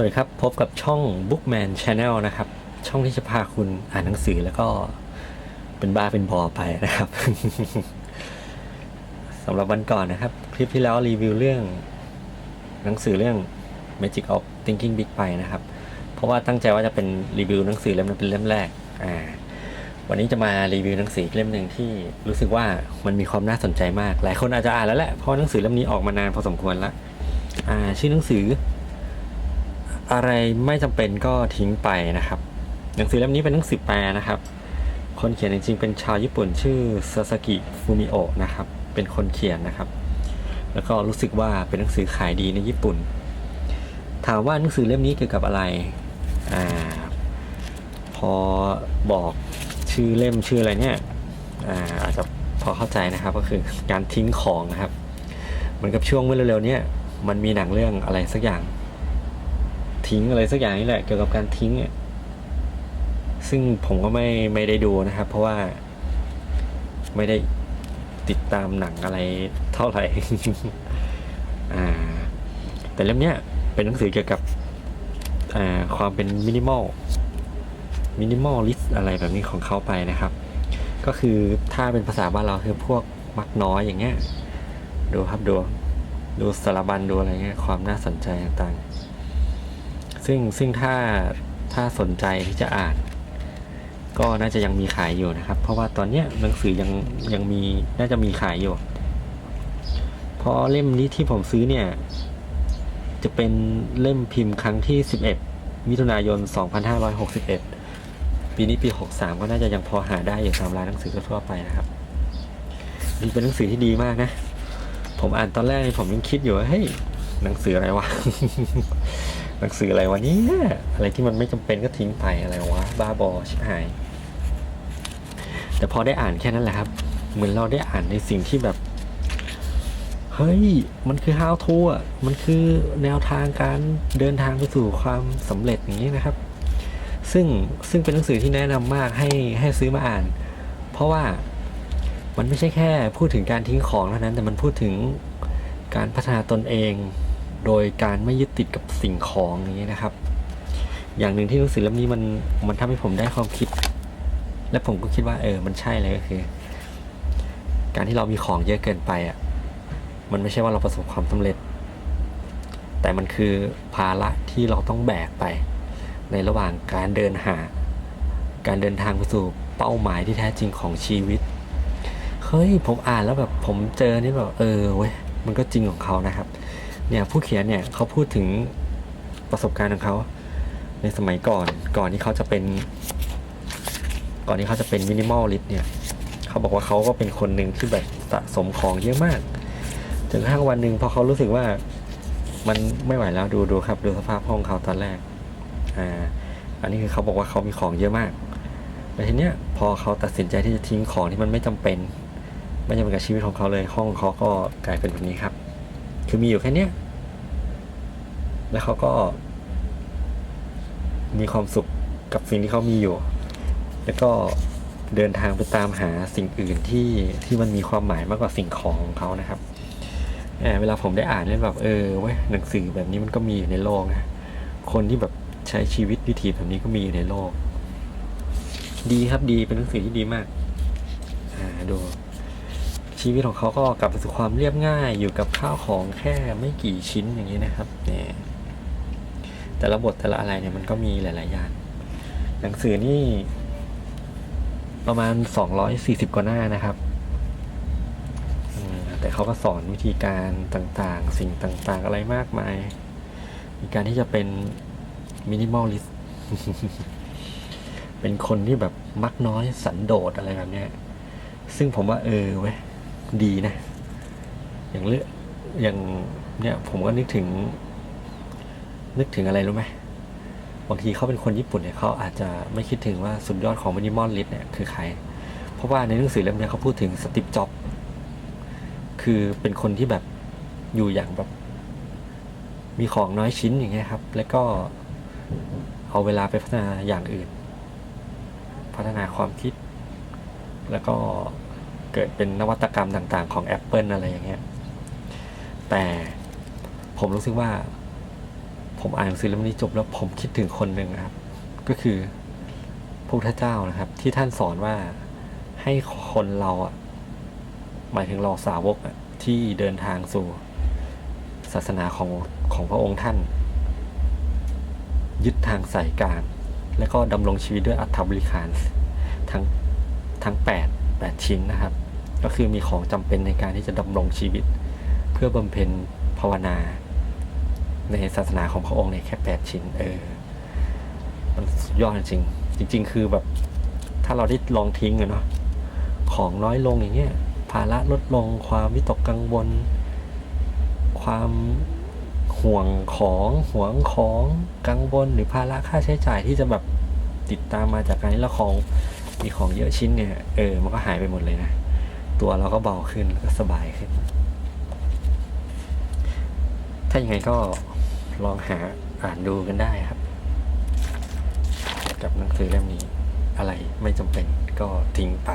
วัสดีครับ พบกับช่อง Bookman Channel นะครับ ช่องที่จะพาคุณอ่านหนังสือแล้วก็เป็นบ้าเป็นบอไปนะครับสำหรับวันก่อนนะครับ คลิปที่แล้วรีวิวเรื่อง หนังสือเรื่อง Magic of Thinking Big ไปนะครับ เพราะว่าตั้งใจว่าจะเป็นรีวิวหนังสือเล่มนั้นเป็นเล่มแรกอ่าวันนี้จะมารีวิวหนังสือเล่มหนึ่งที่รู้สึกว่ามันมีความน่าสนใจมาก หลายคนอาจจะอ่านแล้วแหละเพราะหนังสือเล่มนี้ออกมานานพอสมควรล้วอ่าชื่อหนังสือ อะไรไม่จำเป็นก็ทิ้งไปนะครับหนังสือเล่มนี้เป็นหนังสือแปลนะครับ คนเขียนจริงๆเป็นชาวญี่ปุ่นชื่อซาสกิฟูมิโอะนะครับ เป็นคนเขียนนะครับ แล้วก็รู้สึกว่าเป็นหนังสือขายดีในญี่ปุ่น ถามว่าหนังสือเล่มนี้เกี่ยวกับอะไรอ่าพอบอกชื่อเล่มชื่ออะไรเนี่ยอ่าอาจจะพอเข้าใจนะครับก็คือการทิ้งของนะครับ เหมือนกับช่วงเมื่อเร็วๆเนี้มันมีหนังเรื่องอะไรสักอย่าง ทิ้งอะไรสักอย่างนี่แหละเกี่ยวกับการทิ้งอะซึ่งผมก็ไม่ไม่ได้ดูนะครับ เพราะว่าไม่ได้ติดตามหนังอะไรเท่าไหร่อ่าแต่เล่มเนี้ยเป็นหนังสือเกี่ยวกับอ่าความเป็นมินิมอลมินิมอลลิสอะไรแบบนี้ของเขาไปนะครับ ก็คือถ้าเป็นภาษาบ้านเราคือพวกมักน้อยอย่างเงี้ยดูครับดูดูสารบัญดูอะไรเงี้ยความน่าสนใจต่างๆ ซึ่งซึ่งถ้าถ้าสนใจที่จะอ่าน ก็น่าจะยังมีขายอยู่นะครับ เพราะว่าตอนเนี้ยหนังสือยังยังมีน่าจะมีขายอยู่ เพราะเล่มนี้ที่ผมซื้อเนี่ย จะเป็นเล่มพิมพ์ครั้งที่ 11 มิถุนายน 2561 ปีนี้ปี 63 ก็น่าจะยังพอหาได้อยู่ตามร้านหนังสือทั่วไปนะครับนี่เป็นหนังสือที่ดีมากนะ ผมอ่านตอนแรกนี่ผมยังคิดอยู่ว่าเฮ้ยหนังสืออะไรวะ หนังสืออะไรวะเนี่ยอะไรที่มันไม่จำเป็นก็ทิ้งไปอะไรวะบ้าบอชิบหาย แต่พอได้อ่านแค่นั้นแหละครับ เหมือนเราได้อ่านในสิ่งที่แบบ เฮ้ย มันคือ how to อะมันคือแนวทางการเดินทางไปสู่ความสำเร็จอย่างนี้นะครับ ซึ่งซึ่งเป็นหนังสือที่แนะนำมากให้ให้ซื้อมาอ่าน เพราะว่ามันไม่ใช่แค่พูดถึงการทิ้งของเท่านั้นแต่มันพูดถึงการพัฒนาตนเอง โดยการไม่ยึดติดกับสิ่งของนี้นะครับ อย่างหนึ่งที่หนังสือเล่มนี้มันมันทำให้ผมได้ความคิด และผมก็คิดว่าเออมันใช่เลยก็คือ การที่เรามีของเยอะเกินไปอะมันไม่ใช่ว่าเราประสบความสำเร็จ แต่มันคือภาระที่เราต้องแบกไป ในระหว่างการเดินหา การเดินทางไปสู่เป้าหมายที่แท้จริงของชีวิตเฮ้ยผมอ่านแล้วแบบผมเจอนี่แบบเออเว้ยมันก็จริงของเขานะครับ เนี่ยผู้เขียนเนี่ยเขาพูดถึงประสบการณ์ของเขาในสมัยก่อนก่อนที่เขาจะเป็น ก่อนที่เขาจะเป็นมินิมอลลิสเนี่ยเขาบอกว่าเขาก็เป็นคนหนึ่งที่แบบสะสมของเยอะมากจนกระทั่งวันหนึ่งพอเขารู้สึกว่ามันไม่ไหวแล้วดูดูครับ ดูสภาพห้องเขาตอนแรกอ่าอันนี้คือเขาบอกว่าเขามีของเยอะมากแต่ทีเนี้ยพอเขาตัดสินใจที่จะทิ้งของที่มันไม่จำเป็น ไม่จำเป็นกับชีวิตของเขาเลยห้องเขาก็กลายเป็นแบบนี้ครับ คือมีอยู่แค่เนี้ย แล้วเขาก็ มีความสุขกับสิ่งที่เขามีอยู่ แล้วก็เดินทางไปตามหาสิ่งอื่นที่ที่มันมีความหมายมากกว่าสิ่งของของเขานะครับเวลาผมได้อ่านเล่นแบบเออเว้ยหนังสือแบบนี้มันก็มีอยู่ในโลกนะคนที่แบบใช้ชีวิตวิถีแบบนี้ก็มีอยู่ในโลก ดีครับดีเป็นหนังสือที่ดีมาก อ่าดู ชีวิตของเขาก็กลับไปสู่ความเรียบง่ายอยู่กับข้าวของแค่ไม่กี่ชิ้นอย่างนี้นะครับเนี่ยแต่ละบทแต่ละอะไรเนี่ยมันก็มีหลาย ๆ อย่าง หนังสือนี่ ประมาณ 240 กว่าหน้านะครับ แต่เขาก็สอนวิธีการต่างๆ สิ่งต่างๆ อะไรมากมาย มีการที่จะเป็นมินิมอลลิสต์เป็นคนที่แบบมักน้อยสันโดษอะไรแบบเนี้ยซึ่งผมว่าเออเว้ย ดีนะ อย่างเลือกอย่างเนี่ยผมก็นึกถึง นึกถึงอะไรรู้ไหมบางทีเขาเป็นคนญี่ปุ่นเนี่ยเขาอาจจะไม่คิดถึงว่าสุดยอดของมินิมอลลิสเนี่ยคือใคร เพราะว่าในหนังสือเล่มนี้เขาพูดถึงสติปจ็อบคือเป็นคนที่แบบอยู่อย่างแบบ มีของน้อยชิ้นอย่างเงี้ยครับ แล้วก็เอาเวลาไปพัฒนาอย่างอื่น พัฒนาความคิด แล้วก็ กิดเป็นนวัตกรรมต่างๆ ของ Apple อะไรอย่างเงี้ย แต่ผมรู้สึกว่า ผมอ่านหนังสือเล่มนี้จบแล้วผมคิดถึงคนหนึ่งนะครับ ก็คือพระพุทธเจ้านะครับ ที่ท่านสอนว่าให้คนเราอะหมายถึงเราสาวกอะที่เดินทางสู่ศาสนาของของพระองค์ท่าน ยึดทางสายกลางและก็ดำรงชีวิตด้วยอัตถบริขารทั้งทั้งแปดแปดชิ้นนะครับ ก็คือมีของจำเป็นในการที่จะดำรงชีวิต เพื่อบำเพ็ญภาวนา ในศาสนาของพระองค์ในยแค่แปดชิ้น เออ มันยอดจริงจริง ๆ คือแบบ ถ้าเราได้ลองทิ้งอะเนาะของน้อยลงอย่างเงี้ยภาระลดลงความวิตกกังวล ความห่วงของห่วงของกังวลหรือภาระค่าใช้จ่ายที่จะแบบติดตามมาจากการที่เราของมีของเยอะชิ้นเนี่ย เออ มันก็หายไปหมดเลยนะ ตัวเราก็เบาขึ้นก็สบายขึ้น ถ้าอย่างไงก็ลองหาอ่านดูกันได้ครับ กับหนังสือเล่มนี้ อะไรไม่จำเป็นก็ทิ้งไป